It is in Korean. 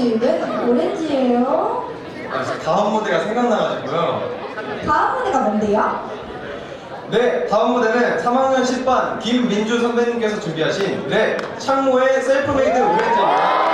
씨, 왜 오렌지예요? 아, 다음 무대가 생각나가지고요. 다음 무대가 뭔데요? 네, 다음 무대는 3학년 10반 김민주 선배님께서 준비하신 네, 창모의 셀프메이드 오렌지입니다.